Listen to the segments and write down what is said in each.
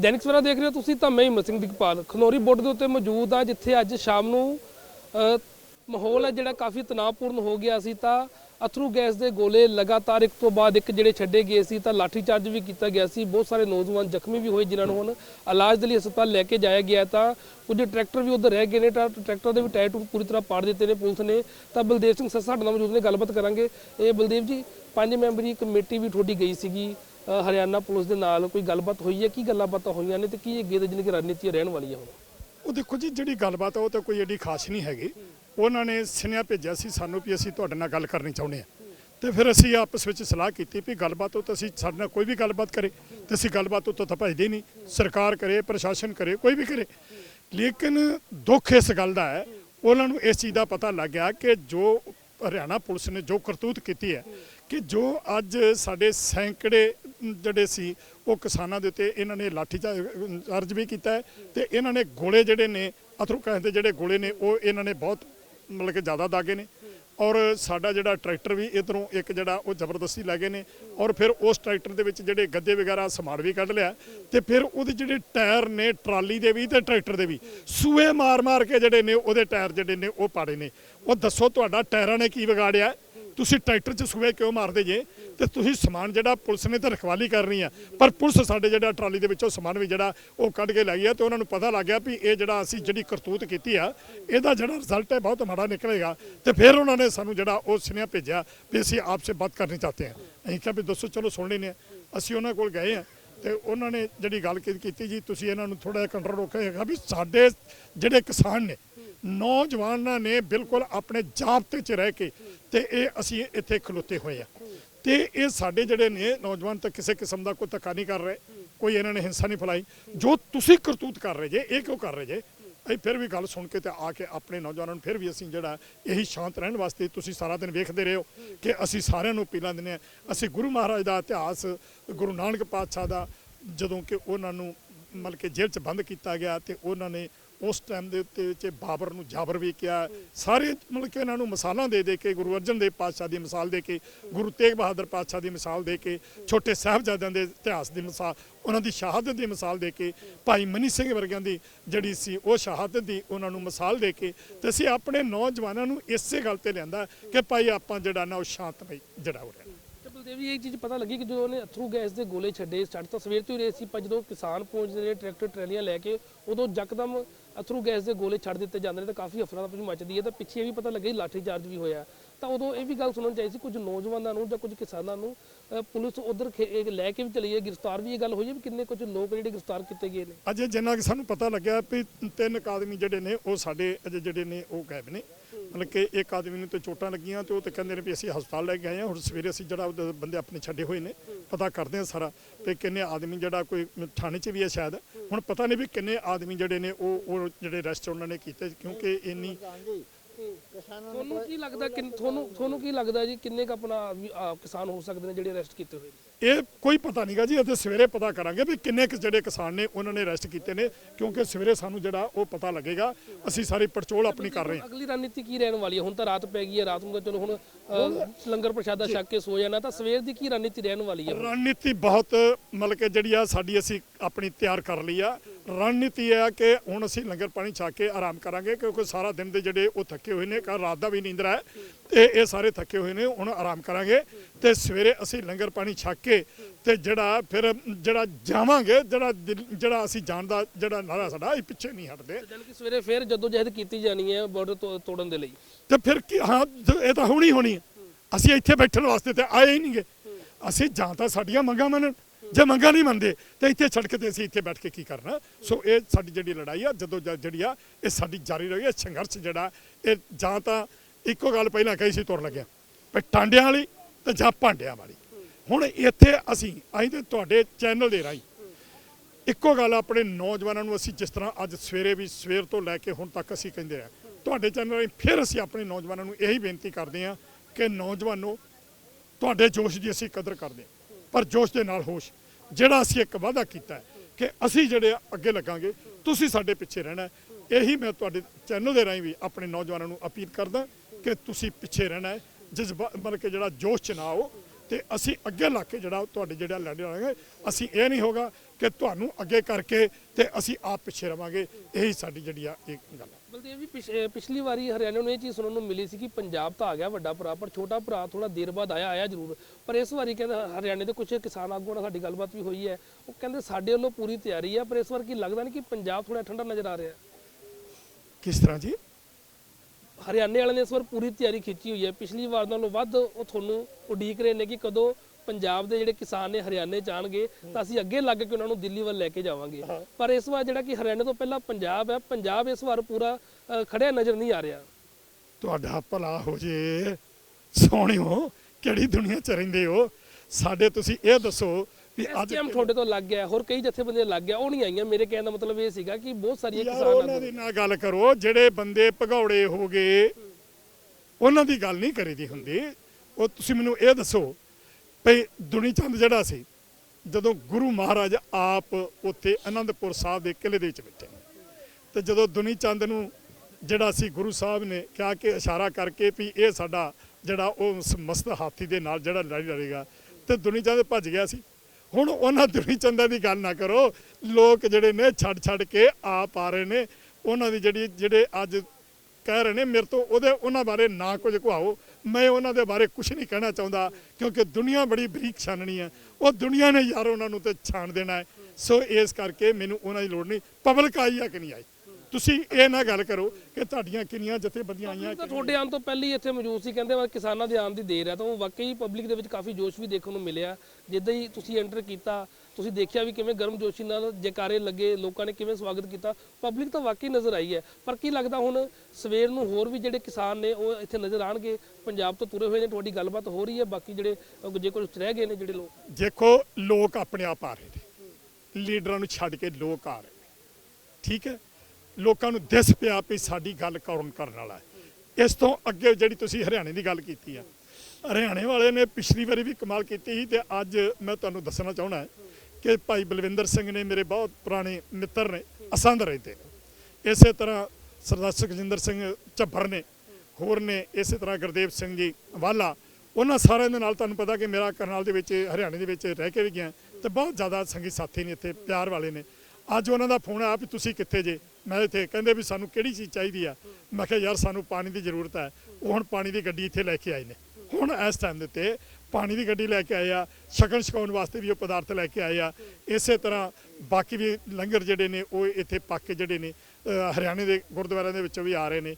ਦੈਨਿਕ ਸਵੇਰਾ ਦੇਖ ਰਹੇ ਹੋ ਤੁਸੀਂ ਤਾਂ ਮੈਂ ਹਿੰਮਤ ਸਿੰਘ ਦਿਗਪਾਲ। ਖਨੌਰੀ ਬੋਰਡ ਦੇ ਉੱਤੇ ਮੌਜੂਦ ਆ ਜਿੱਥੇ ਅੱਜ ਸ਼ਾਮ ਨੂੰ ਮਾਹੌਲ ਹੈ ਜਿਹੜਾ ਕਾਫੀ ਤਣਾਅਪੂਰਨ ਹੋ ਗਿਆ ਸੀ ਤਾਂ ਅਥਰੂ ਗੈਸ ਦੇ ਗੋਲੇ ਲਗਾਤਾਰ ਇੱਕ ਤੋਂ ਬਾਅਦ ਇੱਕ ਜਿਹੜੇ ਛੱਡੇ ਗਏ ਸੀ ਤਾਂ ਲਾਠੀ ਚਾਰਜ ਵੀ ਕੀਤਾ ਗਿਆ ਸੀ। ਬਹੁਤ ਸਾਰੇ ਨੌਜਵਾਨ ਜ਼ਖਮੀ ਵੀ ਹੋਏ, ਜਿਨ੍ਹਾਂ ਨੂੰ ਹੁਣ ਇਲਾਜ ਦੇ ਲਈ ਹਸਪਤਾਲ ਲੈ ਕੇ ਜਾਇਆ ਗਿਆ ਤਾਂ ਕੁਝ ਟਰੈਕਟਰ ਵੀ ਉਧਰ ਰਹਿ ਗਏ ਨੇ ਤਾਂ ਟਰੈਕਟਰ ਦੇ ਵੀ ਟਾਇਰ ਟੂਰ ਪੂਰੀ ਤਰ੍ਹਾਂ ਪਾੜ ਦਿੱਤੇ ਨੇ ਪੁਲਿਸ ਨੇ। ਤਾਂ ਬਲਦੇਵ ਸਿੰਘ ਸਰ, ਸਾਡੇ ਨਾਲ ਮੌਜੂਦ ਨੇ, ਗੱਲਬਾਤ ਕਰਾਂਗੇ। ਇਹ ਬਲਦੇਵ ਜੀ, ਪੰਜ ਮੈਂਬਰੀ ਕਮੇਟੀ ਵੀ ਠੋਡੀ ਗਈ ਸੀਗੀ। ਹਰਿਆਣਾ ਪੁਲਿਸ ਦੇ ਨਾਲ ਕੋਈ ਗੱਲਬਾਤ ਹੋਈ ਹੈ? ਕੀ ਗੱਲਾਂ ਬਾਤਾਂ ਹੋਈਆਂ ਨੇ ਤੇ ਕੀ ਅੱਗੇ ਦੀ ਜਿਹੜੀ ਰਣਨੀਤੀ ਰਹਿਣ ਵਾਲੀ ਹੈ ਹੁਣ? ਉਹ ਦੇਖੋ ਜੀ, ਜਿਹੜੀ ਗੱਲਬਾਤ ਆ, ਉਹ ਤਾਂ ਕੋਈ ਏਡੀ ਖਾਸ ਨਹੀਂ ਹੈਗੀ। ਉਹਨਾਂ ਨੇ ਸੁਨੇਹਾ ਭੇਜਿਆ ਸੀ ਸਾਨੂੰ ਵੀ ਅਸੀਂ ਤੁਹਾਡੇ ਨਾਲ ਗੱਲ ਕਰਨੀ ਚਾਹੁੰਦੇ ਆ ਤੇ ਫਿਰ ਅਸੀਂ ਆਪਸ ਵਿੱਚ ਸਲਾਹ ਕੀਤੀ ਵੀ ਗੱਲਬਾਤ ਉਹ ਤਾਂ ਅਸੀਂ ਸਾਡੇ ਨਾਲ ਕੋਈ ਵੀ ਗੱਲਬਾਤ ਕਰੇ ਤੇ ਅਸੀਂ ਗੱਲਬਾਤ ਉੱਤੋਂ ਤਾਂ ਭਜਦੇ ਨਹੀਂ। ਸਰਕਾਰ ਕਰੇ, ਪ੍ਰਸ਼ਾਸਨ ਕਰੇ, ਕੋਈ ਵੀ ਕਰੇ। ਲੇਕਿਨ ਦੁੱਖ ਇਸ ਗੱਲ ਦਾ ਹੈ, ਉਹਨਾਂ ਨੂੰ ਇਸ ਚੀਜ਼ ਦਾ ਪਤਾ ਲੱਗ ਗਿਆ ਕਿ ਜੋ ਹਰਿਆਣਾ ਪੁਲਿਸ ਨੇ ਜੋ ਕਰਤੂਤ ਕੀਤੀ ਹੈ ਕਿ ਜੋ ਅੱਜ ਸਾਡੇ ਸੈਂਕੜੇ ਜਿਹੜੇ ਸੀ, ਉਹ ਕਿਸਾਨਾਂ ਦੇ ਉੱਤੇ ਇਹਨਾਂ ਨੇ ਲਾਠੀ ਚਾਰਜ ਵੀ ਕੀਤਾ ਹੈ ਤੇ ਇਹਨਾਂ ਨੇ ਗੋਲੇ ਜਿਹੜੇ ਨੇ, ਅਥਰੂ ਕਹਿੰਦੇ ਦੇ ਜਿਹੜੇ ਗੋਲੇ ਨੇ, ਉਹ ਇਹਨਾਂ ਨੇ ਬਹੁਤ ਮਤਲਬ ਕਿ ਜ਼ਿਆਦਾ ਦਾਗੇ ਨੇ। ਔਰ ਸਾਡਾ ਜਿਹੜਾ ਟਰੈਕਟਰ ਵੀ ਇਧਰੋਂ ਇੱਕ ਜਿਹੜਾ ਉਹ ਜ਼ਬਰਦਸਤੀ ਲੈ ਗਏ ਨੇ ਔਰ ਫਿਰ ਉਸ ਟਰੈਕਟਰ ਦੇ ਵਿੱਚ ਜਿਹੜੇ ਗੱਦੇ ਵਗੈਰਾ ਸਮਾਨ ਵੀ ਕੱਢ ਲਿਆ ਤੇ ਫਿਰ ਉਹਦੇ ਜਿਹੜੇ ਟਾਇਰ ਨੇ ਟਰਾਲੀ ਦੇ ਵੀ ਤੇ ਟਰੈਕਟਰ ਦੇ ਵੀ ਸੂਏ ਮਾਰ-ਮਾਰ ਕੇ ਜਿਹੜੇ ਨੇ ਉਹਦੇ ਟਾਇਰ ਜਿਹੜੇ ਨੇ ਉਹ ਪਾੜੇ ਨੇ। ਉਹ ਦੱਸੋ ਤੁਹਾਡਾ ਟਾਇਰਾਂ ਨੇ ਕੀ ਵਿਗਾੜਿਆ? ਤੁਸੀਂ ਟਰੈਕਟਰ 'ਚ ਸੂਏ ਕਿਉਂ ਮਾਰਦੇ ਜੇ? ਤੇ ਤੁਸੀਂ ਸਮਾਨ ਜਿਹੜਾ ਪੁਲਿਸ ਨੇ ਤਾਂ ਰਖਵਾਲੀ ਕਰਨੀ ਆ। ਪਰ ਪੁਲਿਸ ਸਾਡੇ ਜਿਹੜਾ ਟਰਾਲੀ ਦੇ ਵਿੱਚੋਂ ਸਮਾਨ ਵੀ ਜਿਹੜਾ ਉਹ ਕੱਢ ਕੇ ਲੈ ਗਈ ਆ ਤੇ ਉਹਨਾਂ ਨੂੰ ਪਤਾ ਲੱਗ ਗਿਆ ਵੀ ਇਹ ਜਿਹੜਾ ਅਸੀਂ ਜਿਹੜੀ ਕਰਤੂਤ ਕੀਤੀ ਆ, ਇਹਦਾ ਜਿਹੜਾ ਰਿਜ਼ਲਟ ਹੈ ਬਹੁਤ ਮਾੜਾ ਨਿਕਲੇਗਾ। ਤੇ ਫਿਰ ਉਹਨਾਂ ਨੇ ਸਾਨੂੰ ਜਿਹੜਾ ਉਹ ਸੁਨੇਹਾ ਭੇਜਿਆ ਵੀ ਅਸੀਂ ਆਪਸੇ ਬਾਤ ਕਰਨੀ ਚਾਹਤੇ ਹਾਂ ਅਸੀਂ ਕਿਹਾ ਵੀ ਦੱਸੋ, ਚਲੋ ਸੁਣ ਲੈਨੇ ਆ। ਅਸੀਂ ਉਹਨਾਂ ਕੋਲ ਗਏ ਆ ਤੇ ਉਹਨਾਂ ਨੇ ਜਿਹੜੀ ਗੱਲ ਕੀ- ਕੀਤੀ ਜੀ, ਤੁਸੀਂ ਇਹਨਾਂ ਨੂੰ ਥੋੜਾ ਜਿਹਾ ਕੰਟਰੋਲ ਰੱਖਿਆ ਵੀ ਸਾਡੇ ਜਿਹੜੇ ਕਿਸਾਨ ਨੇ ਨੌਜਵਾਨਾਂ ਨੇ ਬਿਲਕੁਲ ਆਪਣੇ ਜਾਬਤੇ 'ਚ ਰਹਿ ਕੇ ਤੇ ਇਹ ਅਸੀਂ ਇੱਥੇ ਖਲੋਤੇ ਹੋਏ ਆ। ਤੇ ਇਹ ਸਾਡੇ ਜਿਹੜੇ ਨੇ ਨੌਜਵਾਨ ਤਾਂ ਕਿਸੇ ਕਿਸਮ ਦਾ ਕੋਈ ਧੱਕਾ ਨਹੀਂ ਕਰ ਰਹੇ, ਕੋਈ ਇਹਨਾਂ ਨੇ ਹਿੰਸਾ ਨਹੀਂ ਫੈਲਾਈ। ਜੋ ਤੁਸੀਂ ਕਰਤੂਤ ਕਰ ਰਹੇ ਜੇ, ਇਹ ਕਿਉਂ ਕਰ ਰਹੇ ਜੇ? ਅਸੀਂ ਫਿਰ ਵੀ ਗੱਲ ਸੁਣ ਕੇ ਤੇ ਆ ਕੇ ਆਪਣੇ ਨੌਜਵਾਨਾਂ ਨੂੰ ਫਿਰ ਵੀ ਅਸੀਂ ਜਿਹੜਾ ਇਹੀ ਸ਼ਾਂਤ ਰਹਿਣ ਵਾਸਤੇ ਤੁਸੀਂ ਸਾਰਾ ਦਿਨ ਵੇਖਦੇ ਰਹੇ ਹੋ ਕਿ ਅਸੀਂ ਸਾਰਿਆਂ ਨੂੰ ਅਪੀਲਾਂ ਦਿੰਦੇ ਹਾਂ। ਅਸੀਂ ਗੁਰੂ ਮਹਾਰਾਜ ਦਾ ਇਤਿਹਾਸ, ਗੁਰੂ ਨਾਨਕ ਪਾਤਸ਼ਾਹ ਦਾ, ਜਦੋਂ ਕਿ ਉਹਨਾਂ ਨੂੰ ਮਤਲਬ ਕਿ ਜੇਲ੍ਹ 'ਚ ਬੰਦ ਕੀਤਾ ਗਿਆ ਤੇ ਉਹਨਾਂ ਨੇ ਉਸ ਟਾਈਮ ਦੇ ਉੱਤੇ ਵਿੱਚ ਬਾਬਰ ਨੂੰ ਜਾਬਰ ਵੀ ਕਿਹਾ। ਸਾਰੇ ਮਤਲਬ ਕਿ ਇਹਨਾਂ ਨੂੰ ਮਿਸਾਲਾਂ ਦੇ ਦੇ ਕੇ, ਗੁਰੂ ਅਰਜਨ ਦੇਵ ਪਾਤਸ਼ਾਹ ਦੀ ਮਿਸਾਲ ਦੇ ਕੇ, ਗੁਰੂ ਤੇਗ ਬਹਾਦਰ ਪਾਤਸ਼ਾਹ ਦੀ ਮਿਸਾਲ ਦੇ ਕੇ, ਛੋਟੇ ਸਾਹਿਬਜ਼ਾਦਿਆਂ ਦੇ ਇਤਿਹਾਸ ਦੀ ਮਿਸਾਲ, ਉਹਨਾਂ ਦੀ ਸ਼ਹਾਦਤ ਦੀ ਮਿਸਾਲ ਦੇ ਕੇ, ਭਾਈ ਮਨੀ ਸਿੰਘ ਵਰਗਿਆਂ ਦੀ ਜਿਹੜੀ ਸੀ ਉਹ ਸ਼ਹਾਦਤ ਦੀ ਉਹਨਾਂ ਨੂੰ ਮਿਸਾਲ ਦੇ ਕੇ ਤੇ ਅਸੀਂ ਆਪਣੇ ਨੌਜਵਾਨਾਂ ਨੂੰ ਇਸੇ ਗੱਲ ਤੇ ਲਿਆਂਦਾ ਕਿ ਭਾਈ ਆਪਾਂ ਜਿਹੜਾ ਨਾ ਉਹ ਸ਼ਾਂਤਮਈ ਜਿਹੜਾ ਹੋ ਰਿਹਾ ਬਲਦੇਵ ਜੀ, ਇਹ ਚੀਜ਼ ਪਤਾ ਲੱਗੀ ਕਿ ਜਦੋਂ ਉਹਨੇ ਅਥਰੂ ਗੈਸ ਦੇ ਗੋਲੇ ਛੱਡੇ ਛੱਡ ਤਾਂ ਸਵੇਰ ਤੋਂ ਹੀ ਰਹੇ ਸੀ, ਪਰ ਜਦੋਂ ਕਿਸਾਨ ਪਹੁੰਚਦੇ ਨੇ ਟਰੈਕਟਰ ਟਰੈਲੀਆਂ ਲੈ ਕੇ, ਉਦੋਂ ਯਕਦਮ ਅਥਰੂ ਗੈਸ ਦੇ ਗੋਲੇ ਛੱਡ ਦਿੱਤੇ ਜਾਂਦੇ ਨੇ ਤਾਂ ਕਾਫੀ ਅਫਰਾ ਤਫਰੀ ਮਚਦੀ ਹੈ ਤਾਂ ਪਿੱਛੇ ਇਹ ਵੀ ਪਤਾ ਲੱਗਿਆ ਲਾਠੀ ਚਾਰਜ ਵੀ ਹੋਇਆ ਤਾਂ ਉਦੋਂ ਇਹ ਵੀ ਗੱਲ ਸੁਣਨ ਚਾਹੀਦੀ ਸੀ, ਕੁਝ ਨੌਜਵਾਨਾਂ ਨੂੰ ਜਾਂ ਕੁਝ ਕਿਸਾਨਾਂ ਨੂੰ ਪੁਲਿਸ ਉਧਰ ਲੈ ਕੇ ਵੀ ਚਲੀ ਹੈ। ਗ੍ਰਿਫਤਾਰ ਵੀ ਇਹ ਗੱਲ ਹੋਈ ਹੈ ਵੀ ਕਿੰਨੇ ਕੁਝ ਲੋਕ ਜਿਹੜੇ ਗ੍ਰਿਫਤਾਰ ਕੀਤੇ ਗਏ ਨੇ? ਅਜੇ ਜਿੰਨਾ ਕਿ ਸਾਨੂੰ ਪਤਾ ਲੱਗਿਆ ਵੀ ਤਿੰਨ ਕੁ ਆਦਮੀ ਜਿਹੜੇ ਨੇ ਉਹ ਸਾਡੇ, ਅਜੇ ਜਿਹੜੇ ਨੇ ਉਹ ਗਾਇਬ ਨੇ। ਮਤਲਬ ਕਿ ਇੱਕ ਆਦਮੀ ਨੂੰ ਤੇ ਚੋਟਾਂ ਲੱਗੀਆਂ ਤੇ ਉਹ ਤੇ ਕਹਿੰਦੇ ਨੇ ਵੀ ਅਸੀਂ ਹਸਪਤਾਲ ਲੈ ਕੇ ਆਏ ਹਾਂ ਹੁਣ ਸਵੇਰੇ ਅਸੀਂ ਜਿਹੜਾ ਉਹਦੇ ਬੰਦੇ ਆਪਣੇ ਛੱਡੇ ਹੋਏ ਨੇ ਪਤਾ ਕਰਦੇ ਹਾਂ ਸਾਰਾ ਤੇ ਕਿੰਨੇ ਆਦਮੀ ਜਿਹੜਾ ਕੋਈ ਥਾਣੇ 'ਚ ਵੀ ਹੈ ਸ਼ਾਇਦ ਹੁਣ ਪਤਾ ਨਹੀਂ ਵੀ ਕਿੰਨੇ ਆਦਮੀ ਜਿਹੜੇ ਨੇ ਉਹ ਉਹ ਜਿਹੜੇ ਰੈਸਟ ਉਹਨਾਂ ਨੇ ਕੀਤੇ ਕਿਉਂਕਿ ਇੰਨੀ ਤੁਹਾਨੂੰ ਕੀ ਲੱਗਦਾ ਕਿ ਤੁਹਾਨੂੰ ਤੁਹਾਨੂੰ ਕੀ ਲੱਗਦਾ ਜੀ ਕਿੰਨੇ ਕ ਆਪਣਾ ਵੀ, ਆ, ਕਿਸਾਨ ਹੋ ਸਕਦੇ ਨੇ ਜਿਹੜੇ ਅਰੈਸਟ ਕੀਤੇ ਹੋਏ ਨੇ? ਇਹ ਕੋਈ ਪਤਾ ਨਹੀਂਗਾ ਜੀ ਅਤੇ ਸਵੇਰੇ ਪਤਾ ਕਰਾਂਗੇ ਵੀ ਕਿੰਨੇ ਕੁ ਜਿਹੜੇ ਕਿਸਾਨ ਨੇ ਉਹਨਾਂ ਨੇ ਅਰੈਸਟ ਕੀਤੇ ਨੇ ਕਿਉਂਕਿ ਸਵੇਰੇ ਸਾਨੂੰ ਜਿਹੜਾ ਉਹ ਪਤਾ ਲੱਗੇਗਾ ਅਸੀਂ ਸਾਰੀ ਪੜਚੋਲ ਆਪਣੀ ਕਰ ਰਹੇ ਹਾਂ। ਅਗਲੀ ਰਣਨੀਤੀ ਕੀ ਰਹਿਣ ਵਾਲੀ ਹੈ? ਹੁਣ ਤਾਂ ਰਾਤ ਪੈ ਗਈ ਹੈ ਰਾਤ ਨੂੰ ਤਾਂ ਚਲੋ ਹੁਣ ਲੰਗਰ ਪ੍ਰਸ਼ਾਦਾ ਛਕ ਕੇ ਸੋ ਜਾਣਾ ਤਾਂ ਸਵੇਰ ਦੀ ਕੀ ਰਣਨੀਤੀ ਰਹਿਣ ਵਾਲੀ ਹੈ ਰਣਨੀਤੀ ਬਹੁਤ ਮਤਲਬ ਕਿ ਜਿਹੜੀ ਆ ਸਾਡੀ ਅਸੀਂ ਆਪਣੀ ਤਿਆਰ ਕਰ ਲਈ ਆ ਰਣਨੀਤੀ ਆ ਕਿ ਹੁਣ ਅਸੀਂ ਲੰਗਰ ਪਾਣੀ ਛਕ ਕੇ ਆਰਾਮ ਕਰਾਂਗੇ ਕਿਉਂਕਿ ਸਾਰਾ ਦਿਨ ਦੇ ਜਿਹੜੇ ਉਹ ਥੱਕੇ ਹੋਏ ਨੇ ਕੱਲ ਰਾਤ ਦਾ ਵੀ ਨੀਂਦਰ ਹੈ ਤੇ ਇਹ ਸਾਰੇ ਥੱਕੇ ਹੋਏ ਨੇ ਹੁਣ ਆਰਾਮ ਕਰਾਂਗੇ। ਤੇ ਸਵੇਰੇ ਅਸੀਂ ਲੰਗਰ ਪਾਣੀ ਛਕ ਕੇ ਤੇ ਜਿਹੜਾ ਫਿਰ ਜਿਹੜਾ ਜਾਵਾਂਗੇ ਜਿਹੜਾ ਜਿਹੜਾ ਅਸੀਂ ਜਾਣ ਦਾ ਜਿਹੜਾ ਨਾਰਾ ਸਾਡਾ ਇਹ ਪਿੱਛੇ ਨਹੀਂ ਹਟਦੇ। ਕਿ ਸਵੇਰੇ ਫੇਰ ਜਦੋਂ ਜਹਿਦ ਕੀਤੀ ਜਾਣੀ ਹੈ ਬਾਰਡਰ ਤੋੜਨ ਦੇ ਲਈ। ਤੇ ਫਿਰ ਕੀ ਹਾਂ ਇਹ ਤਾਂ ਹੋਣੀ ਹੋਣੀ ਹੈ। ਅਸੀਂ ਇੱਥੇ ਬੈਠਣ ਵਾਸਤੇ ਤੇ ਆਏ ਹੀ ਨਹੀਂਗੇ ਅਸੀਂ ਜਾਂ ਤਾਂ ਸਾਡੀਆਂ ਮੰਗਾਂ ਮੰਨਣ ਜੇ ਮੰਗਾਂ ਨਹੀਂ ਮੰਨਦੇ, ਤੇ ਇੱਥੇ ਸੜਕ ਤੇ ਅਸੀਂ ਇੱਥੇ ਬੈਠ ਕੇ ਕੀ ਕਰਨਾ? ਸੋ ਇਹ ਸਾਡੀ ਜਿਹੜੀ ਲੜਾਈ ਆ, ਜਦੋਂ ਜ- ਜਿਹੜੀ ਆ, ਇਹ ਸਾਡੀ ਜਾਰੀ ਰਹੀ ਹੈ, ਸੰਘਰਸ਼ ਜਿਹੜਾ, ਇਹ ਜਾਂ ਤਾਂ ਇੱਕੋ ਗੱਲ ਪਹਿਲਾਂ ਕਹੀ ਸੀ ਤੁਰ ਲੱਗਿਆ। ਵੀ ਟਾਂਡਿਆਂ ਵਾਲੀ ਤੇ ਜਾਂ ਭਾਂਡਿਆਂ ਵਾਲੀ। ਹੁਣ ਇੱਥੇ ਅਸੀਂ ਅਸੀਂ ਤੇ ਤੁਹਾਡੇ ਚੈਨਲ ਦੇ ਰਾਹੀਂ ਇੱਕੋ ਗੱਲ ਆਪਣੇ ਨੌਜਵਾਨਾਂ ਨੂੰ ਅਸੀਂ ਜਿਸ ਤਰ੍ਹਾਂ ਅੱਜ ਸਵੇਰੇ ਵੀ ਸਵੇਰ ਤੋਂ ਲੈ ਕੇ ਹੁਣ ਤੱਕ ਅਸੀਂ ਕਹਿੰਦੇ ਰਹੇ ਤੁਹਾਡੇ ਚੈਨਲ ਰਾਹੀਂ ਫਿਰ ਅਸੀਂ ਆਪਣੇ ਨੌਜਵਾਨਾਂ ਨੂੰ ਇਹੀ ਬੇਨਤੀ ਕਰਦੇ ਹਾਂ ਕਿ ਨੌਜਵਾਨੋ, ਤੁਹਾਡੇ ਜੋਸ਼ ਦੀ ਅਸੀਂ ਕਦਰ ਕਰਦੇ ਹਾਂ। ਪਰ ਜੋਸ਼ ਦੇ ਨਾਲ ਹੋਸ਼। ਜਿਹੜਾ ਅਸੀਂ ਇੱਕ ਵਾਅਦਾ ਕੀਤਾ ਕਿ ਅਸੀਂ ਜਿਹੜੇ ਅੱਗੇ ਲੱਗਾਂਗੇ, ਤੁਸੀਂ ਸਾਡੇ ਪਿੱਛੇ ਰਹਿਣਾ ਇਹੀ ਮੈਂ ਤੁਹਾਡੇ ਚੈਨਲ ਦੇ ਰਾਹੀਂ ਵੀ ਆਪਣੇ ਨੌਜਵਾਨਾਂ ਨੂੰ ਅਪੀਲ ਕਰਦਾ ਕਿ ਤੁਸੀਂ ਪਿੱਛੇ ਰਹਿਣਾ ਜਜ਼ਬਾ ਮਤਲਬ ਕਿ ਜਿਹੜਾ ਜੋਸ਼ ਚ ਨਾ ਆਓ ਤੇ ਅਸੀਂ ਅੱਗੇ ਲੱਗ ਕੇ ਜਿਹੜਾ ਤੁਹਾਡੇ ਜਿਹੜਾ ਲੜੇ ਲਾਂਗੇ ਅਸੀਂ ਇਹ ਨਹੀਂ ਹੋਗਾ ਕਿ ਤੁਹਾਨੂੰ ਅੱਗੇ ਕਰਕੇ ਤੇ ਅਸੀਂ ਆਪ ਪਿੱਛੇ ਰਵਾਂਗੇ। ਇਹੀ ਸਾਡੀ ਜਿਹੜੀ ਆ ਇੱਕ ਗੱਲ ਆ ਬਲਦੇਵ ਜੀ ਪਿਛਲੀ ਵਾਰੀ ਹਰਿਆਣਾ ਨੂੰ ਇਹ ਚੀਜ਼ ਸੁਣਨ ਨੂੰ ਮਿਲੀ ਸੀ ਕਿ ਪੰਜਾਬ ਤਾਂ ਆ ਗਿਆ ਵੱਡਾ ਭਰਾ ਪਰ ਛੋਟਾ ਭਰਾ ਥੋੜਾ ਦੇਰ ਬਾਅਦ ਆਇਆ ਆਇਆ ਜ਼ਰੂਰ। ਪਰ ਇਸ ਵਾਰੀ ਕਹਿੰਦੇ ਹਰਿਆਣੇ ਦੇ ਕੁਝ ਕਿਸਾਨ ਆਗੂਆਂ ਨਾਲ ਸਾਡੀ ਗੱਲਬਾਤ ਵੀ ਹੋਈ ਹੈ। ਉਹ ਕਹਿੰਦੇ ਸਾਡੇ ਵੱਲੋਂ ਪੂਰੀ ਤਿਆਰੀ ਹੈ ਪਰ ਇਸ ਵਾਰ ਕੀ ਲੱਗਦਾ ਨਹੀਂ ਕਿ ਪੰਜਾਬ ਥੋੜਾ ਠੰਡਾ ਨਜ਼ਰ ਆ ਰਿਹਾ ਕਿਸ ਤਰ੍ਹਾਂ ਜੀ? ਹਰਿਆਣੇ ਵਾਲਿਆਂ ਨੇ ਇਸ ਵਾਰ ਪੂਰੀ ਤਿਆਰੀ ਖਿੱਚੀ ਹੋਈ ਹੈ। ਪਿਛਲੀ ਵਾਰ ਨਾਲੋਂ ਵੱਧ ਉਹ ਤੁਹਾਨੂੰ ਉਡੀਕ ਰਹੇ ਨੇ ਕਿ ਕਦੋਂ ਪੰਜਾਬ ਦੇ ਜਿਹੜੇ ਕਿਸਾਨ ਨੇ ਹਰਿਆਣੇ ਆਉਣਗੇ ਤਾਂ ਅਸੀਂ ਅੱਗੇ ਲੱਗ ਕੇ ਉਹਨਾਂ ਨੂੰ ਦਿੱਲੀ ਵੱਲ ਲੈ ਕੇ ਜਾਵਾਂਗੇ। ਪਰ ਇਸ ਵਾਰ ਜਿਹੜਾ ਕਿ ਹਰਿਆਣੇ ਤੋਂ ਪਹਿਲਾਂ ਪੰਜਾਬ ਹੈ ਪੰਜਾਬ ਇਸ ਵਾਰ ਪੂਰਾ ਖੜਿਆ ਨਜ਼ਰ ਨਹੀਂ ਆ ਰਿਹਾ। ਤੁਹਾਡਾ ਭਲਾ ਹੋ ਜੇ। ਸੋਹਣਿਓ ਕਿਹੜੀ ਦੁਨੀਆ 'ਚ ਰਹਿੰਦੇ ਹੋ? ਸਾਡੇ ਤੁਸੀਂ ਇਹ ਦੱਸੋ ਵੀ ਅੱਜ ਐਸਟੀਐਮ ਤੁਹਾਡੇ ਤੋਂ ਲੱਗ ਗਿਆ ਹੋਰ ਕਈ ਜਥੇਬੰਦੀਆਂ ਲੱਗ ਗਿਆ ਉਹ ਨਹੀਂ ਆਈਆਂ। ਮੇਰੇ ਕਹਿਣ ਦਾ ਮਤਲਬ ਇਹ ਸੀਗਾ ਕਿ ਬਹੁਤ ਸਾਰੀਆਂ ਕਿਸਾਨ ਉਹਨਾਂ ਦੀ ਨਾਲ ਗੱਲ ਕਰੋ ਜਿਹੜੇ ਬੰਦੇ ਭਗੌੜੇ ਹੋ ਗਏ ਉਹਨਾਂ ਦੀ ਗੱਲ ਨਹੀਂ ਕਰੀਦੀ ਹੁੰਦੀ। ਉਹ ਤੁਸੀਂ ਮੈਨੂੰ ਇਹ ਦੱਸੋ ਭਈ ਦੁਨੀ ਚੰਦ ਜਿਹੜਾ ਸੀ, ਜਦੋਂ ਗੁਰੂ ਮਹਾਰਾਜ ਆਪ ਉੱਥੇ ਅਨੰਦਪੁਰ ਸਾਹਿਬ ਦੇ ਕਿਲੇ ਦੇ ਵਿੱਚ ਬੈਠੇ ਨੇ। ਤੇ ਜਦੋਂ ਦੁਨੀ ਚੰਦ ਨੂੰ ਜਿਹੜਾ ਸੀ ਗੁਰੂ ਸਾਹਿਬ ਨੇ ਕਿਹਾ ਕਿ ਇਸ਼ਾਰਾ ਕਰਕੇ ਵੀ ਇਹ ਸਾਡਾ ਜਿਹੜਾ ਉਹ ਉਸ ਮਸਤ ਹਾਥੀ ਦੇ ਨਾਲ ਜਿਹੜਾ ਲੜਾਈ ਲੜੇਗਾ, ਤੇ ਦੁਨੀ ਚੰਦ ਭੱਜ ਗਿਆ ਸੀ। ਹੁਣ ਉਹਨਾਂ ਦੁਨੀ ਚੰਦਾਂ ਦੀ ਗੱਲ ਨਾ ਕਰੋ, ਲੋਕ ਜਿਹੜੇ ਨੇ ਛੱਡ ਛੱਡ ਕੇ ਆਪ ਆ ਰਹੇ ਨੇ। ਉਹਨਾਂ ਦੀ ਜਿਹੜੀ, ਜਿਹੜੇ ਅੱਜ ਕਹਿ ਰਹੇ ਨੇ ਮੇਰੇ ਤੋਂ, ਉਹਦੇ ਉਹਨਾਂ ਬਾਰੇ ਨਾ ਕੁਝ ਕਹਾਓ। ਮੈਂ ਉਹਨਾਂ ਦੇ ਬਾਰੇ ਕੁਝ ਨਹੀਂ ਕਹਿਣਾ ਚਾਹੁੰਦਾ ਕਿਉਂਕਿ ਦੁਨੀਆ ਬੜੀ ਬਰੀਕ ਛਾਨਣੀ ਹੈ। ਉਹ ਦੁਨੀਆ ਨੇ ਯਾਰ ਉਹਨਾਂ ਨੂੰ ਤੇ ਛਾਣ ਦੇਣਾ ਹੈ। ਸੋ ਇਸ ਕਰਕੇ ਮੈਨੂੰ ਉਹਨਾਂ ਦੀ ਲੋੜ ਨਹੀਂ। ਪਬਲਿਕ ਆਈ ਆ ਕਿ ਨਹੀਂ ਆਈ? ਤੁਸੀਂ ਇਹ ਨਾ ਗੱਲ ਕਰੋ ਕਿ ਤੁਹਾਡੀਆਂ ਕਿੰਨੀਆਂ ਜਥੇਬੰਦੀਆਂ ਆਈਆਂ ਤਾਂ ਤੁਹਾਡੇ ਆਉਣ ਤੋਂ ਪਹਿਲਾਂ ਹੀ ਇੱਥੇ ਮੌਜੂਦ ਸੀ ਕਹਿੰਦੇ ਵਾ ਕਿਸਾਨਾਂ ਦੇ ਆਉਣ ਦੀ ਦੇਰ ਹੈ। ਤਾਂ ਉਹ ਵਾਕਈ ਪਬਲਿਕ ਦੇ ਵਿੱਚ ਕਾਫੀ ਜੋਸ਼ ਵੀ ਦੇਖਣ ਨੂੰ ਮਿਲਿਆ। ਜਿੱਦਾਂ ਹੀ ਤੁਸੀਂ ਐਂਟਰ ਕੀਤਾ ਤੁਸੀਂ ਦੇਖਿਆ ਵੀ ਕਿਵੇਂ ਗਰਮ ਜੋਸ਼ੀ ਨਾਲ ਜੈਕਾਰੇ ਲੱਗੇ, ਲੋਕਾਂ ਨੇ ਕਿਵੇਂ ਸਵਾਗਤ ਕੀਤਾ ਪਬਲਿਕ ਤਾਂ ਵਾਕਈ ਨਜ਼ਰ ਆਈ ਹੈ। ਪਰ ਕੀ ਲੱਗਦਾ ਹੁਣ ਸਵੇਰ ਨੂੰ ਹੋਰ ਵੀ ਜਿਹੜੇ ਕਿਸਾਨ ਨੇ ਉਹ ਇੱਥੇ ਨਜ਼ਰ ਆਣਗੇ? ਪੰਜਾਬ ਤੋਂ ਤੁਰੇ ਹੋਏ ਨੇ, ਤੁਹਾਡੀ ਗੱਲਬਾਤ ਹੋ ਰਹੀ ਹੈ, ਬਾਕੀ ਜਿਹੜੇ ਜੇ ਕੁਝ ਰਹਿ ਗਏ ਨੇ ਜਿਹੜੇ ਲੋਕ। ਦੇਖੋ, ਲੋਕ ਆਪਣੇ ਆਪ ਆ ਰਹੇ ਨੇ। ਲੀਡਰਾਂ ਨੂੰ ਛੱਡ ਕੇ ਲੋਕ ਆ ਰਹੇ ਨੇ। ਠੀਕ ਹੈ? ਲੋਕਾਂ ਨੂੰ ਦਿਸ ਪਿਆ ਵੀ ਸਾਡੀ ਗੱਲ ਕੌਣ ਕਰਨ ਵਾਲਾ ਹੈ। ਇਸ ਤੋਂ ਅੱਗੇ ਜਿਹੜੀ ਤੁਸੀਂ ਹਰਿਆਣੇ ਦੀ ਗੱਲ ਕੀਤੀ ਆ ਹਰਿਆਣੇ ਵਾਲੇ ਨੇ ਪਿਛਲੀ ਵਾਰੀ ਵੀ ਕਮਾਲ ਕੀਤੀ ਸੀ ਤੇ ਅੱਜ ਮੈਂ ਤੁਹਾਨੂੰ ਦੱਸਣਾ ਚਾਹੁੰਦਾ ਕਿ ਭਾਈ ਬਲਵਿੰਦਰ ਸਿੰਘ ਨੇ ਮੇਰੇ ਬਹੁਤ ਪੁਰਾਣੇ ਮਿੱਤਰ ਨੇ ਅਸੰਦ ਰਹਿੰਦੇ ਨੇ। ਇਸੇ ਤਰ੍ਹਾਂ ਸਰਦਾਰ ਸੁਖਜਿੰਦਰ ਸਿੰਘ ਝੱਬਰ ਨੇ, ਹੋਰ ਨੇ, ਇਸੇ ਤਰ੍ਹਾਂ ਗੁਰਦੇਵ ਸਿੰਘ ਜੀ ਵਾਲਾ, ਉਹਨਾਂ ਸਾਰਿਆਂ ਦੇ ਨਾਲ ਤੁਹਾਨੂੰ ਪਤਾ ਕਿ ਮੇਰਾ ਕਰਨਾਲ ਦੇ ਵਿੱਚ, ਹਰਿਆਣੇ ਦੇ ਵਿੱਚ ਰਹਿ ਕੇ ਵੀ ਗਿਆ ਤੇ ਬਹੁਤ ਜ਼ਿਆਦਾ ਸੰਗੀ ਸਾਥੀ ਨੇ ਇੱਥੇ, ਪਿਆਰ ਵਾਲੇ ਨੇ। ਅੱਜ ਉਹਨਾਂ ਦਾ ਫੋਨ ਆਇਆ ਵੀ ਤੁਸੀਂ ਕਿੱਥੇ ਜੇ? ਮੈਂ ਇੱਥੇ, ਕਹਿੰਦੇ ਵੀ ਸਾਨੂੰ ਕਿਹੜੀ ਚੀਜ਼ ਚਾਹੀਦੀ ਆ? ਮੈਂ ਕਿਹਾ ਯਾਰ ਸਾਨੂੰ ਪਾਣੀ ਦੀ ਜ਼ਰੂਰਤ ਹੈ ਉਹ ਹੁਣ ਪਾਣੀ ਦੀ ਗੱਡੀ ਇੱਥੇ ਲੈ ਕੇ ਆਏ ਨੇ। ਹੁਣ ਇਸ ਟਾਈਮ ਦੇ ਉੱਤੇ ਪਾਣੀ ਦੀ ਗੱਡੀ ਲੈ ਕੇ ਆਏ ਆ, ਸ਼ਗਨ ਛਕਾਉਣ ਵਾਸਤੇ ਵੀ ਉਹ ਪਦਾਰਥ ਲੈ ਕੇ ਆਏ ਆ। ਇਸੇ ਤਰ੍ਹਾਂ ਬਾਕੀ ਵੀ ਲੰਗਰ ਜਿਹੜੇ ਨੇ, ਉਹ ਇੱਥੇ ਪੱਕ ਕੇ ਜਿਹੜੇ ਨੇ ਹਰਿਆਣੇ ਦੇ ਗੁਰਦੁਆਰਿਆਂ ਦੇ ਵਿੱਚੋਂ ਵੀ ਆ ਰਹੇ ਨੇ।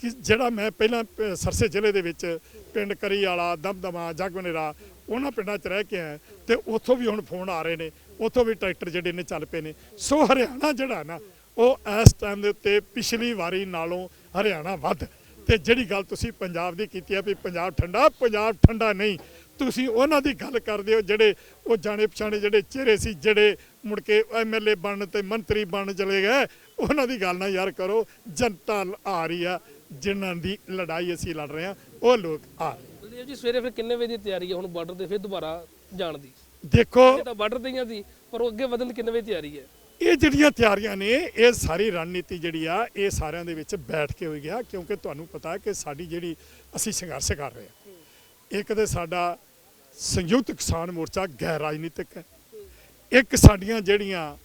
ਕਿ ਜਿਹੜਾ ਮੈਂ ਪਹਿਲਾਂ ਪ- ਸਰਸੇ ਜ਼ਿਲ੍ਹੇ ਦੇ ਵਿੱਚ ਪਿੰਡ ਕਰੀ ਵਾਲਾ ਦਮਦਮਾ ਜਗਵਨੇਰਾ ਉਹਨਾਂ ਪਿੰਡਾਂ 'ਚ ਰਹਿ ਕੇ ਆਇਆ ਤੇ ਉੱਥੋਂ ਵੀ ਹੁਣ ਫੋਨ ਆ ਰਹੇ ਨੇ, ਉੱਥੋਂ ਵੀ ਟਰੈਕਟਰ ਜਿਹੜੇ ਨੇ ਚੱਲ ਪਏ ਨੇ। ਸੋ ਹਰਿਆਣਾ ਜਿਹੜਾ ਨਾ, ਉਹ ਇਸ ਟਾਈਮ ਦੇ ਉੱਤੇ ਪਿਛਲੀ ਵਾਰੀ ਨਾਲੋਂ ਹਰਿਆਣਾ ਵੱਧ ਤੇ ਜਿਹੜੀ ਗੱਲ ਤੁਸੀਂ ਪੰਜਾਬ ਦੀ ਕੀਤੀ ਆ ਵੀ ਪੰਜਾਬ ਠੰਡਾ ਪੰਜਾਬ ਠੰਡਾ ਨਹੀਂ। ਤੁਸੀਂ ਉਹਨਾਂ ਦੀ ਗੱਲ ਕਰਦੇ ਹੋ ਜਿਹੜੇ ਉਹ ਜਾਣੇ ਪਛਾਣੇ ਜਿਹੜੇ ਚਿਹਰੇ ਸੀ ਜਿਹੜੇ ਮੁੜ ਕੇ ਐਮਐਲਏ ਬਣਨ ਤੇ ਮੰਤਰੀ ਬਣਨ ਚਲੇ ਗਏ ਉਹਨਾਂ ਦੀ ਗੱਲ ਨਾ ਯਾਰ ਕਰੋ। ਜਨਤਾ ਆ ਰਹੀ ਆ ਜਿਨ੍ਹਾਂ ਦੀ ਲੜਾਈ ਅਸੀਂ ਲੜ ਰਹੇ ਆ ਉਹ ਲੋਕ ਆ। ਬਲਦੇਵ ਜੀ ਸਵੇਰੇ ਫਿਰ ਕਿੰਨੇ ਵਜੇ ਦੀ ਤਿਆਰੀ ਹੈ ਹੁਣ ਬਾਰਡਰ ਤੇ ਫਿਰ ਦੁਬਾਰਾ ਜਾਣ ਦੀ? ਦੇਖੋ ਇਹ ਤਾਂ ਬਾਰਡਰ ਤੇ ਹੀ ਆ ਸੀ ਪਰ ਉਹ ਅੱਗੇ ਵਧਣ ਦੀ ਕਿੰਨੇ ਵਜੇ ਤਿਆਰੀ ਹੈ? ਇਹ ਜਿਹੜੀਆਂ ਤਿਆਰੀਆਂ ਨੇ, ਇਹ ਸਾਰੀ ਰਣਨੀਤੀ ਜਿਹੜੀ ਆ, ਇਹ ਸਾਰਿਆਂ ਦੇ ਵਿੱਚ ਬੈਠ ਕੇ ਹੋਈ ਗਿਆ ਕਿਉਂਕਿ ਤੁਹਾਨੂੰ ਪਤਾ ਹੈ ਕਿ ਸਾਡੀ ਜਿਹੜੀ ਅਸੀਂ ਸੰਘਰਸ਼ ਕਰ ਰਹੇ ਹਾਂ। ਇੱਕ ਤੇ ਸਾਡਾ ਸੰਯੁਕਤ ਕਿਸਾਨ ਮੋਰਚਾ ਗੈਰ ਰਾਜਨੀਤਿਕ ਹੈ। ਇੱਕ ਸਾਡੀਆਂ ਜਿਹੜੀਆਂ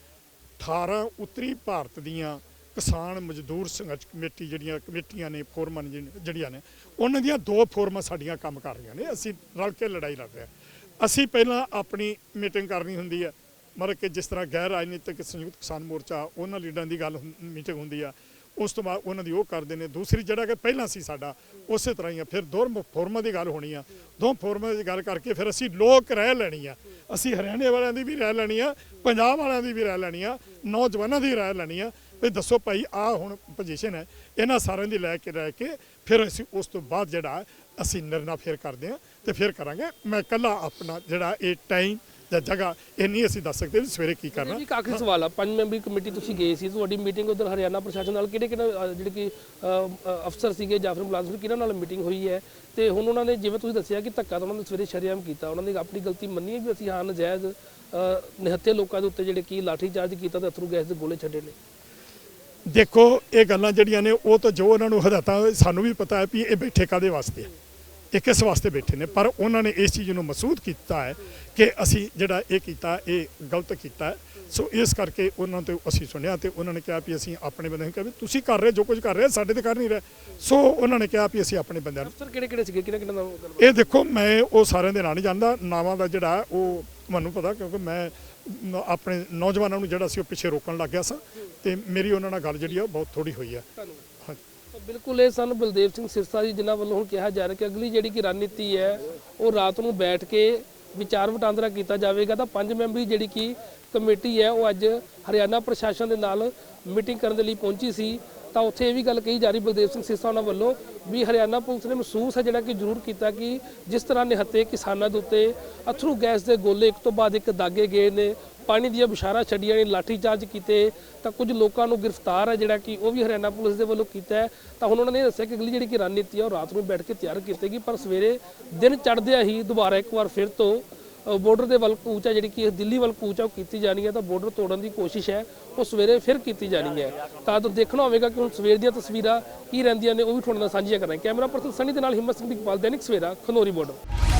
18 ਉੱਤਰੀ ਭਾਰਤ ਦੀਆਂ ਕਿਸਾਨ ਮਜ਼ਦੂਰ ਸੰਘਰਸ਼ ਕਮੇਟੀ ਜਿਹੜੀਆਂ ਕਮੇਟੀਆਂ ਨੇ, ਫੋਰਮਾਂ ਨੇ ਜਿਹੜੀਆਂ ਨੇ, ਉਹਨਾਂ ਦੀਆਂ ਦੋ ਫੋਰਮਾਂ ਸਾਡੀਆਂ ਕੰਮ ਕਰ ਰਹੀਆਂ ਨੇ। ਅਸੀਂ ਰਲ ਕੇ ਲੜਾਈ ਲੜ ਰਹੇ ਹਾਂ। ਅਸੀਂ ਪਹਿਲਾਂ ਆਪਣੀ ਮੀਟਿੰਗ ਕਰਨੀ ਹੁੰਦੀ ਹੈ। ਮਤਲਬ ਕਿ ਜਿਸ ਤਰ੍ਹਾਂ ਗੈਰ ਰਾਜਨੀਤਿਕ ਸੰਯੁਕਤ ਕਿਸਾਨ ਮੋਰਚਾ ਉਹਨਾਂ ਲੀਡਰਾਂ ਦੀ ਗੱਲ ਮੀਟਿੰਗ ਹੁੰਦੀ ਆ, ਉਸ ਤੋਂ ਬਾਅਦ ਉਹਨਾਂ ਦੀ ਉਹ ਕਰਦੇ ਨੇ। ਦੂਸਰੀ ਜਿਹੜਾ ਕਿ ਪਹਿਲਾਂ ਸੀ ਸਾਡਾ, ਉਸੇ ਤਰ੍ਹਾਂ ਹੀ ਆ। ਫਿਰ ਦੋ ਫੋਰਮਾਂ ਦੀ ਗੱਲ ਹੋਣੀ ਆ। ਦੋ ਫੋਰਮਾਂ ਦੀ ਗੱਲ ਕਰਕੇ ਫਿਰ ਅਸੀਂ ਲੋਕ ਰਹਿ ਲੈਣੀ ਆ। ਅਸੀਂ ਹਰਿਆਣੇ ਵਾਲਿਆਂ ਦੀ ਵੀ ਰਹਿ ਲੈਣੀ ਆ, ਪੰਜਾਬ ਵਾਲਿਆਂ ਦੀ ਵੀ ਰਹਿ ਲੈਣੀ ਆ, ਨੌਜਵਾਨਾਂ ਦੀ ਰਹਿ ਲੈਣੀ ਆ। ਵੀ ਦੱਸੋ ਭਾਈ ਆ ਹੁਣ ਪੋਜੀਸ਼ਨ ਹੈ। ਇਹਨਾਂ ਸਾਰਿਆਂ ਦੀ ਲੈ ਕੇ ਰਹਿ ਕੇ ਫਿਰ ਅਸੀਂ ਉਸ ਤੋਂ ਬਾਅਦ ਜਿਹੜਾ, ਅਸੀਂ ਨਿਰਣਾ ਫਿਰ ਕਰਦੇ ਆ ਤੇ ਫਿਰ ਕਰਾਂਗੇ। ਮੈਂ ਕੱਲਾ ਆਪਣਾ ਜਿਹੜਾ ਇਹ ਟਾਈਮ ਜਾਂ ਜਗ੍ਹਾ ਇਹ ਨਹੀਂ ਅਸੀਂ ਦੱਸ ਸਕਦੇ ਵੀ ਸਵੇਰੇ ਕੀ ਕਰਨਾ। ਜੀ ਇੱਕ ਆਖਰੀ ਸਵਾਲ ਆ। ਪੰਜ ਮੈਂਬਰੀ ਕਮੇਟੀ ਤੁਸੀਂ ਗਏ ਸੀ ਤੁਹਾਡੀ ਮੀਟਿੰਗ ਉਧਰ ਹਰਿਆਣਾ ਪ੍ਰਸ਼ਾਸਨ ਨਾਲ ਕਿਹੜੇ ਕਿਹੜੇ ਜਿਹੜੇ ਕਿ ਅਫਸਰ ਸੀਗੇ ਜਾਂ ਫਿਰ ਮੁਲਾਜ਼ਮ ਕਿਹਨਾਂ ਨਾਲ ਮੀਟਿੰਗ ਹੋਈ ਹੈ? ਤੇ ਹੁਣ ਉਹਨਾਂ ਨੇ ਜਿਵੇਂ ਤੁਸੀਂ ਦੱਸਿਆ ਕਿ ਧੱਕਾ ਤਾਂ ਉਹਨਾਂ ਨੇ ਸਵੇਰੇ ਸ਼ਰੇਆਮ ਕੀਤਾ ਉਹਨਾਂ ਨੇ ਆਪਣੀ ਗਲਤੀ ਮੰਨੀ ਹੈ ਕਿ ਅਸੀਂ ਹਾਂ ਨਜਾਇਜ਼ ਨਿਹੱਥੇ ਲੋਕਾਂ ਦੇ ਉੱਤੇ ਜਿਹੜੇ ਕੀ ਲਾਠੀ ਚਾਰਜ ਕੀਤਾ ਤੇ ਅਥਰੂ ਗੈਸ ਦੇ ਗੋਲੇ ਛੱਡੇ ਨੇ? ਦੇਖੋ ਇਹ ਗੱਲਾਂ ਜਿਹੜੀਆਂ ਨੇ ਉਹ ਤਾਂ ਜੋ ਉਹਨਾਂ ਨੂੰ ਹਦਾਇਤਾਂ ਸਾਨੂੰ ਵੀ ਪਤਾ ਹੈ ਵੀ ਇਹ ਬੈਠੇ ਕਾਦੇ ਵਾਸਤੇ ਆ। ਇਹ ਕਿਸ ਵਾਸਤੇ ਬੈਠੇ ਨੇ ਪਰ ਉਹਨਾਂ ਨੇ ਇਸ ਚੀਜ਼ ਨੂੰ ਮਸੂਦ ਕੀਤਾ ਹੈ ਕਿ ਅਸੀਂ ਜਿਹੜਾ ਇਹ ਕੀਤਾ ਇਹ ਗਲਤ ਕੀਤਾ। ਸੋ ਇਸ ਕਰਕੇ ਉਹਨਾਂ ਤੋਂ ਅਸੀਂ ਸੁਣਿਆ ਤੇ ਉਹਨਾਂ ਨੇ ਕਿਹਾ ਵੀ ਅਸੀਂ ਆਪਣੇ ਬੰਦੇ ਨੂੰ ਕਿਹਾ ਵੀ ਤੁਸੀਂ ਕਰ ਰਹੇ ਜੋ ਕੁਝ ਕਰ ਰਹੇ ਸਾਡੇ ਤੇ ਕਰ ਨਹੀਂ ਰਹੇ। ਸੋ ਉਹਨਾਂ ਨੇ ਕਿਹਾ ਵੀ ਅਸੀਂ ਆਪਣੇ ਬੰਦਿਆਂ ਨੂੰ ਅਫਸਰ ਕਿਹੜੇ ਕਿਹੜੇ ਸੀਗੇ ਕਿਹਨਾਂ ਕਿਹਨਾਂ ਦਾ ਇਹ ਦੇਖੋ ਮੈਂ ਉਹ ਸਾਰਿਆਂ ਦੇ ਨਾਂ ਨਹੀਂ ਜਾਣਦਾ ਨਾਵਾਂ ਦਾ ਜਿਹੜਾ ਉਹ ਮੈਨੂੰ ਪਤਾ ਕਿਉਂਕਿ ਮੈਂ ਆਪਣੇ ਨੌਜਵਾਨਾਂ ਨੂੰ ਜਿਹੜਾ ਸੀ ਉਹ ਪਿੱਛੇ ਰੋਕਣ ਲੱਗ ਗਿਆ ਸਾਂ ਤੇ ਮੇਰੀ ਉਹਨਾਂ ਨਾਲ ਗੱਲ ਜਿਹੜੀ ਆ ਬਹੁਤ ਥੋੜੀ ਹੋਈ ਆ। ਬਿਲਕੁਲ ਇਹ ਸਨ ਬਲਦੇਵ ਸਿੰਘ ਸਿਰਸਾ ਜੀ ਜਿਨ੍ਹਾਂ ਵੱਲੋਂ ਹੁਣ ਕਿਹਾ ਜਾ ਰਿਹਾ ਕਿ ਅਗਲੀ ਜਿਹੜੀ ਕਿ ਰਣਨੀਤੀ ਹੈ, ਉਹ ਰਾਤ ਨੂੰ ਬੈਠ ਕੇ ਵਿਚਾਰ ਵਟਾਂਦਰਾ ਕੀਤਾ ਜਾਵੇਗਾ ਤਾਂ ਪੰਜ ਮੈਂਬਰੀ ਜਿਹੜੀ ਕਿ ਕਮੇਟੀ ਹੈ, ਉਹ ਅੱਜ ਹਰਿਆਣਾ ਪ੍ਰਸ਼ਾਸਨ ਦੇ ਨਾਲ ਮੀਟਿੰਗ ਕਰਨ ਦੇ ਲਈ ਪਹੁੰਚੀ ਸੀ। ਤਾਂ ਉੱਥੇ ਇਹ ਵੀ ਗੱਲ ਕਹੀ ਜਾ ਰਹੀ ਬਲਦੇਵ ਸਿੰਘ ਸਿਰਸਾ ਉਹਨਾਂ ਵੱਲੋਂ ਵੀ ਹਰਿਆਣਾ ਪੁਲਿਸ ਨੇ ਮਹਿਸੂਸ ਹੈ ਜਿਹੜਾ ਕਿ ਜ਼ਰੂਰ ਕੀਤਾ ਕਿ ਜਿਸ ਤਰ੍ਹਾਂ ਨਿਹੱਤੇ ਕਿਸਾਨਾਂ ਦੇ ਉੱਤੇ ਅਥਰੂ ਗੈਸ ਦੇ ਗੋਲੇ ਇੱਕ ਤੋਂ ਬਾਅਦ ਇੱਕ ਦਾਗੇ ਗਏ ਨੇ, ਪਾਣੀ ਦੀਆਂ ਬਿਸ਼ਾਰਾਂ ਛੱਡੀਆਂ ਨੇ ਲਾਠੀ ਚਾਰਜ ਕੀਤੇ, ਤਾਂ ਕੁਝ ਲੋਕਾਂ ਨੂੰ ਗ੍ਰਿਫਤਾਰ ਹੈ ਜਿਹੜਾ ਕਿ ਉਹ ਵੀ ਹਰਿਆਣਾ ਪੁਲਿਸ ਦੇ ਵੱਲੋਂ ਕੀਤਾ ਤਾਂ ਹੁਣ ਉਹਨਾਂ ਨੇ ਦੱਸਿਆ ਕਿ ਅਗਲੀ ਜਿਹੜੀ ਕਿ ਰਣਨੀਤੀ ਹੈ ਉਹ ਰਾਤ ਨੂੰ ਬੈਠ ਕੇ ਤਿਆਰ ਕੀਤੇਗੀ ਪਰ ਸਵੇਰੇ ਦਿਨ ਚੜ੍ਹਦਿਆਂ ਹੀ ਦੁਬਾਰਾ ਇੱਕ ਵਾਰ ਫਿਰ ਤੋਂ ਬਾਰਡਰ ਦੇ ਵੱਲ ਕੂਚ ਹੈ ਜਿਹੜੀ ਕਿ ਦਿੱਲੀ ਵੱਲ ਕੂਚ ਹੈ, ਉਹ ਕੀਤੀ ਜਾਣੀ ਹੈ, ਤਾਂ ਬਾਰਡਰ ਤੋੜਨ ਦੀ ਕੋਸ਼ਿਸ਼ ਹੈ। ਉਹ ਸਵੇਰੇ ਫਿਰ ਕੀਤੀ ਜਾਣੀ ਹੈ। ਤਾਂ ਤੋਂ ਦੇਖਣਾ ਹੋਵੇਗਾ ਕਿ ਹੁਣ ਸਵੇਰ ਦੀਆਂ ਤਸਵੀਰਾਂ ਕੀ ਰਹਿੰਦੀਆਂ ਨੇ, ਉਹ ਵੀ ਤੁਹਾਡੇ ਨਾਲ ਸਾਂਝੀਆਂ ਕਰਾਂਗੇ ਕੈਮਰਾ ਪਰਸਨ ਸਨੀ ਦੇ ਨਾਲ ਹਿੰਮਤ ਸਿੰਘ ਦੀ ਦੈਨਿਕ ਸਵੇਰਾ, ਖਨੋਰੀ ਬਾਰਡਰ